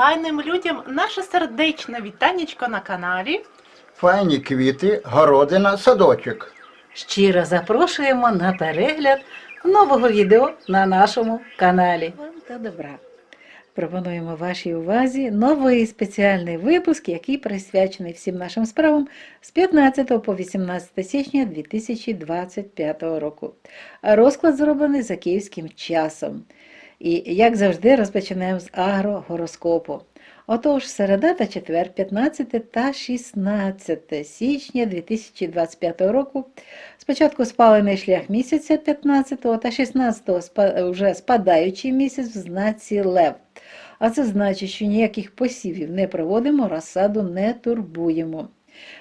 файним людям наше сердечне вітанечко на каналі. Файні квіти, городина, садочок. Щиро запрошуємо на перегляд нового відео на нашому каналі. Вам та добра. Пропонуємо вашій увазі новий спеціальний випуск, який присвячений всім нашим справам з 15 по 18 січня 2025 року. Розклад зроблений за київським часом. І, як завжди, розпочинаємо з агрогороскопу. Отож, середа та четвер, 15 та 16 січня 2025 року. Спочатку спалений шлях місяця 15 та 16 спа- вже спадаючий місяць в знаці Лев. А це значить, що ніяких посівів не проводимо, розсаду не турбуємо.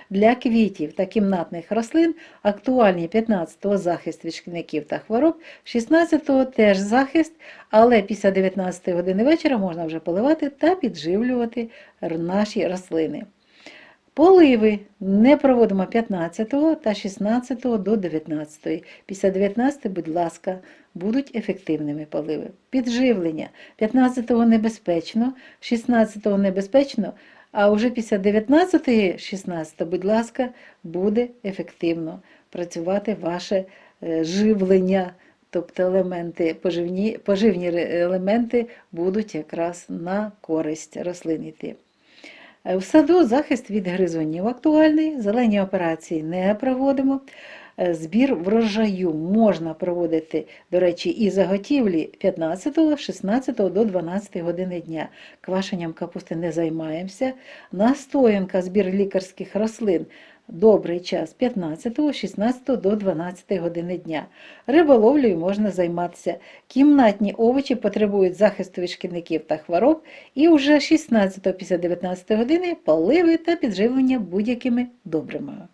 Для квітів та кімнатних рослин актуальні 15-го захист від шкідників та хвороб, 16-го теж захист, але після 19 години вечора можна вже поливати та підживлювати наші рослини. Поливи не проводимо 15 та 16 до 19. Після 19, будь ласка, будуть ефективними поливи. Підживлення 15 небезпечно, 16 небезпечно, а вже після 19 16, будь ласка, буде ефективно працювати ваше е, живлення. Тобто елементи, поживні, поживні елементи будуть якраз на користь рослин йти. Е, В саду захист від гризунів актуальний, зелені операції не проводимо. Е, Збір врожаю можна проводити, до речі, і заготівлі 15, 16 до 12 години дня. Квашенням капусти не займаємося. Настоянка, збір лікарських рослин. Добрий час 15, 16 до 12 години дня. Риболовлею можна займатися. Кімнатні овочі потребують захисту від шкідників та хвороб, і вже 16 після 19 години поливи та підживлення будь-якими добривами.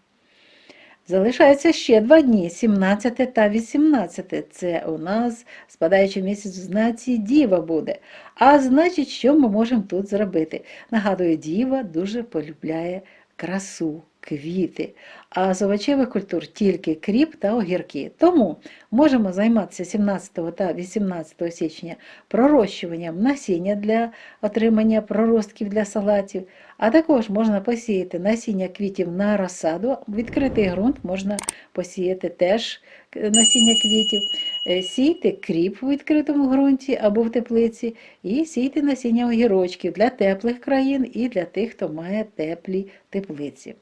Залишається ще два дні 17 та 18. Це у нас спадаючий місяць в знаці Діва буде. А значить, що ми можемо тут зробити? Нагадую, Діва дуже полюбляє красу, квіти. А з овочевих культур тільки кріп та огірки. Тому можемо займатися 17 та 18 січня пророщуванням насіння для отримання проростків для салатів, а також можна посіяти насіння квітів на розсаду. Відкритий ґрунт можна посіяти теж е, насіння квітів. Е, Сійте кріп у відкритому ґрунті або в теплиці, і сійте насіння огірочків для теплих країн і для тих, хто має теплі теплиці.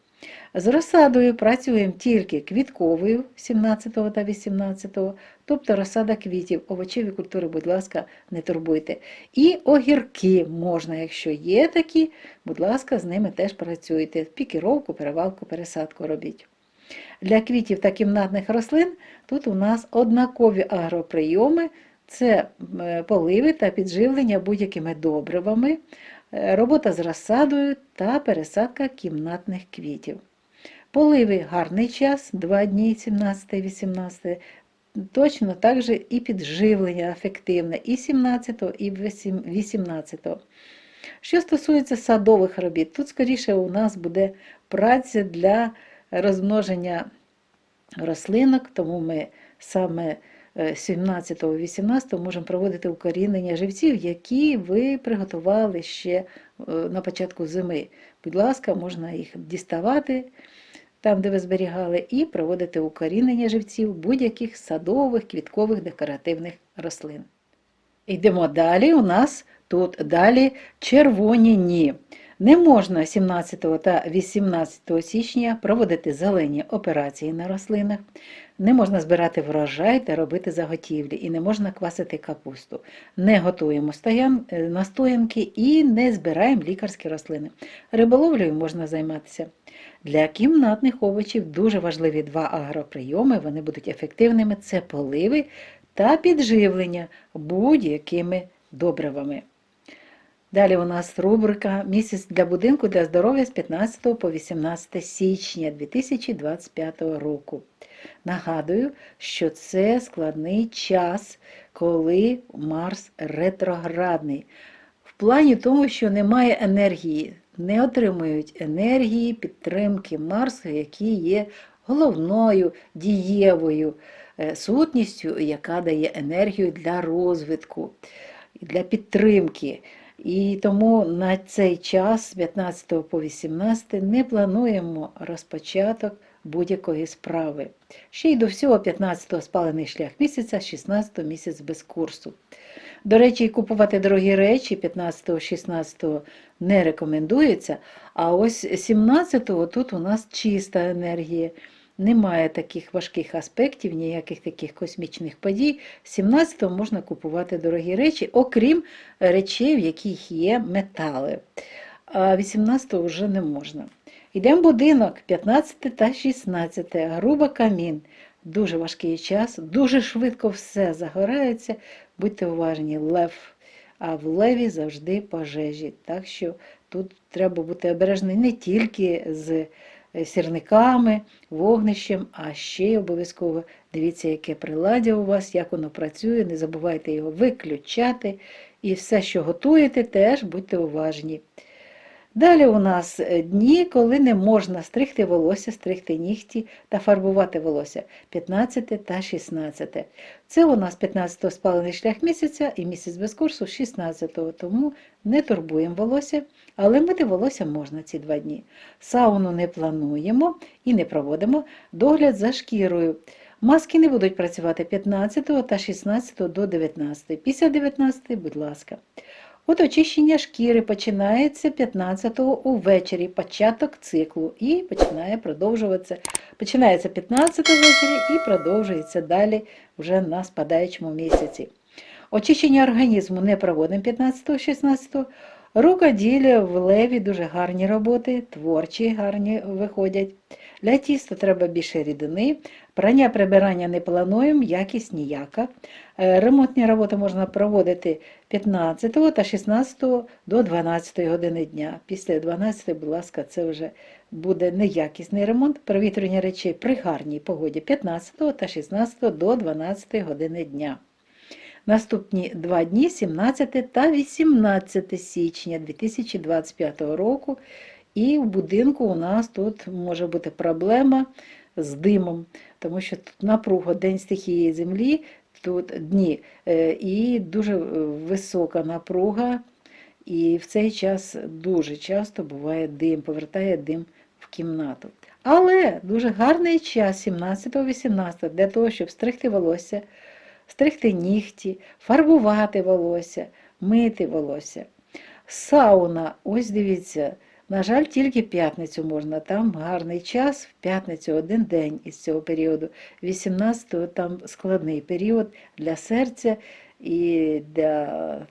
З розсадою працюємо тільки квітковою 17 та 18, тобто розсада квітів, овочеві культури, будь ласка, не турбуйте. І огірки можна, якщо є такі, будь ласка, з ними теж працюйте. Пікіровку, перевалку, пересадку робіть. Для квітів та кімнатних рослин тут у нас однакові агроприйоми, це е, поливи та підживлення будь-якими добривами, робота з розсадою та пересадка кімнатних квітів. Поливи гарний час, 2 дні, 17-18. Точно так же і підживлення ефективне і 17, і 18. Що стосується садових робіт, тут скоріше у нас буде праця для розмноження рослинок, тому ми саме 17-18 можемо проводити укорінення живців, які ви приготували ще е, на початку зими. Будь ласка, можна їх діставати там, де ви зберігали, і проводити укорінення живців будь-яких садових, квіткових, декоративних рослин. Йдемо далі. У нас тут далі червоні ні. Не можна 17 та 18 січня проводити зелені операції на рослинах, не можна збирати врожай та робити заготівлі, і не можна квасити капусту. Не готуємо стоян, е, настоянки і не збираємо лікарські рослини. Риболовлею можна займатися. Для кімнатних овочів дуже важливі два агроприйоми, вони будуть ефективними це поливи та підживлення будь-якими добривами. Далі у нас рубрика Місяць для будинку для здоров'я з 15 по 18 січня 2025 року. Нагадую, що це складний час, коли Марс ретроградний. В плані тому, що немає енергії, не отримують енергії підтримки Марсу, які є головною дієвою е, сутністю, яка дає енергію для розвитку, для підтримки. І тому на цей час, з 15 по 18, не плануємо розпочаток будь-якої справи. Ще й до всього 15-го спалений шлях місяця, 16-го місяць без курсу. До речі, купувати дорогі речі 15-го, 16-го не рекомендується, а ось 17-го тут у нас чиста енергія. Немає таких важких аспектів, ніяких таких космічних подій. 17-го можна купувати дорогі речі, окрім речей, в яких є метали. А 18-го вже не можна. Йдемо будинок 15 та 16, груба камін. Дуже важкий час, дуже швидко все загорається. Будьте уважні, лев. А в леві завжди пожежі. Так що тут треба бути обережним не тільки з е, сірниками, вогнищем, а ще й обов'язково дивіться, яке приладдя у вас, як воно працює. Не забувайте його виключати. І все, що готуєте, теж будьте уважні. Далі у нас е, дні, коли не можна стригти волосся, стригти нігті та фарбувати волосся 15 та 16. Це у нас 15-го спалений шлях місяця і місяць без курсу 16-го, тому не турбуємо волосся, але мити волосся можна ці два дні. Сауну не плануємо і не проводимо догляд за шкірою. Маски не будуть працювати 15 та 16 до 19. Після 19, будь ласка. От очищення шкіри починається 15-го увечері, початок циклу, і починає продовжуватися. Починається 15-го ввечері і продовжується далі вже на спадаючому місяці. Очищення організму не проводимо 15-го, 16-го. Рукоділля в леві дуже гарні роботи, творчі гарні виходять. Для тіста треба більше рідини. Прання прибирання не плануємо, якість ніяка. Е, Ремонтні роботи можна проводити 15 та 16 до 12 години дня. Після 12, будь ласка, це вже буде неякісний ремонт. Провітрювання речей при гарній погоді 15 та 16 до 12 години дня. Наступні два дні 17 та 18 січня 2025 року. І в будинку у нас тут може бути проблема з димом, тому що тут напруга День стихії землі, тут дні, е, і дуже е, висока напруга, і в цей час дуже часто буває дим, повертає дим в кімнату. Але дуже гарний час, 17-18, для того, щоб стригти волосся, стригти нігті, фарбувати волосся, мити волосся. Сауна, ось дивіться, на жаль, тільки п'ятницю можна. Там гарний час, в п'ятницю один день із цього періоду. 18-го там складний період для серця і для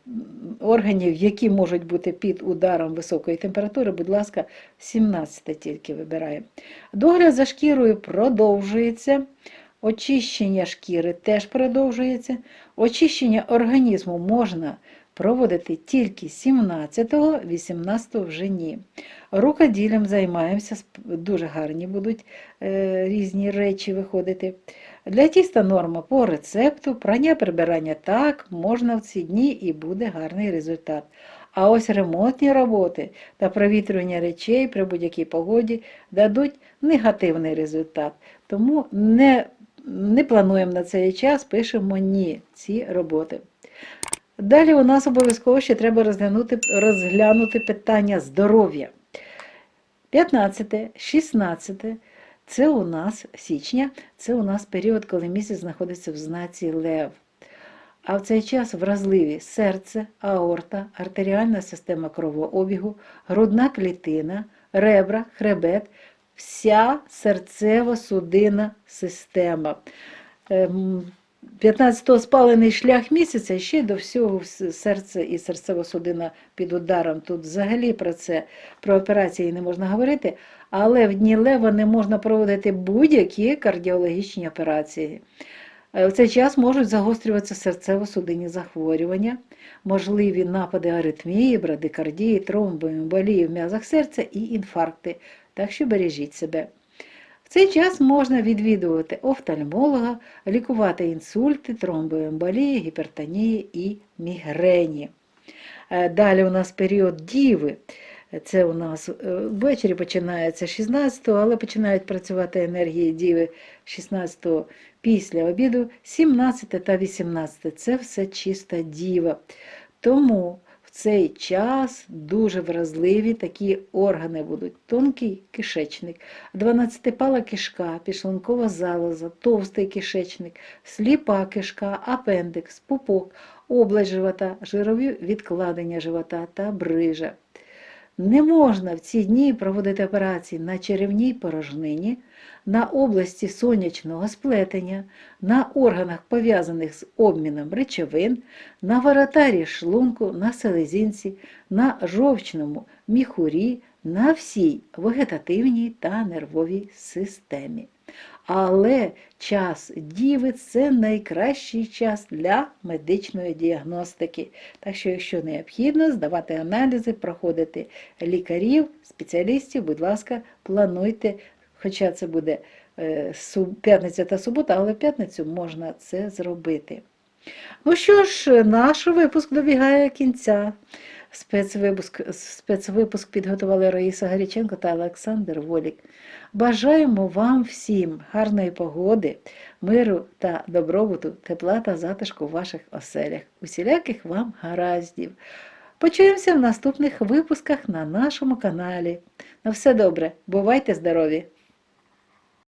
органів, які можуть бути під ударом високої температури. Будь ласка, 17 тільки вибираємо. Догляд за шкірою продовжується. Очищення шкіри теж продовжується. Очищення організму можна проводити тільки 17-го, 18-го вже ні. Рукоділлям займаємося, дуже гарні будуть е, різні речі виходити. Для тіста норма по рецепту, прання прибирання так, можна в ці дні і буде гарний результат. А ось ремонтні роботи та провітрювання речей при будь-якій погоді дадуть негативний результат. Тому не, не плануємо на цей час, пишемо ні ці роботи. Далі у нас обов'язково ще треба розглянути, розглянути питання здоров'я. 15, 16 це у нас січня, це у нас період, коли місяць знаходиться в знаці Лев. А в цей час вразливі серце, аорта, артеріальна система кровообігу, грудна клітина, ребра, хребет, вся серцево-судинна система. Ем, 15-го спалений шлях місяця, ще до всього серце і серцево-судина під ударом. Тут взагалі про це, про операції не можна говорити, але в дні лева не можна проводити будь-які кардіологічні операції. Е, В цей час можуть загострюватися серцево-судинні захворювання, можливі напади аритмії, брадикардії, тромбоемболії в м'язах серця і інфаркти. Так що бережіть себе. В цей час можна відвідувати офтальмолога, лікувати інсульти, тромбоемболії, гіпертонії і мігрені. Е, Далі у нас період діви. Це у нас е, ввечері починається 16-го, але починають працювати енергії діви 16-го після обіду, 17 та 18 це все чиста діва. Тому цей час дуже вразливі такі органи будуть: тонкий кишечник, 12-пала кишка, підшлункова залоза, товстий кишечник, сліпа кишка, апендикс, пупок, область живота, жирові відкладення живота та брижа. Не можна в ці дні проводити операції на черевній порожнині, на області сонячного сплетення, на органах, пов'язаних з обміном речовин, на воротарі шлунку, на селезінці, на жовчному міхурі, на всій вегетативній та нервовій системі. Але час діви це найкращий час для медичної діагностики. Так що, якщо необхідно, здавати аналізи, проходити лікарів, спеціалістів, будь ласка, плануйте, хоча це буде е, п'ятниця та субота, але в п'ятницю можна це зробити. Ну що ж, наш випуск добігає кінця. Спецвипуск, спецвипуск підготували Раїса Гаріченко та Олександр Волік. Бажаємо вам всім гарної погоди, миру та добробуту, тепла та затишку в ваших оселях, усіляких вам гараздів. Почуємося в наступних випусках на нашому каналі. На все добре, бувайте здорові!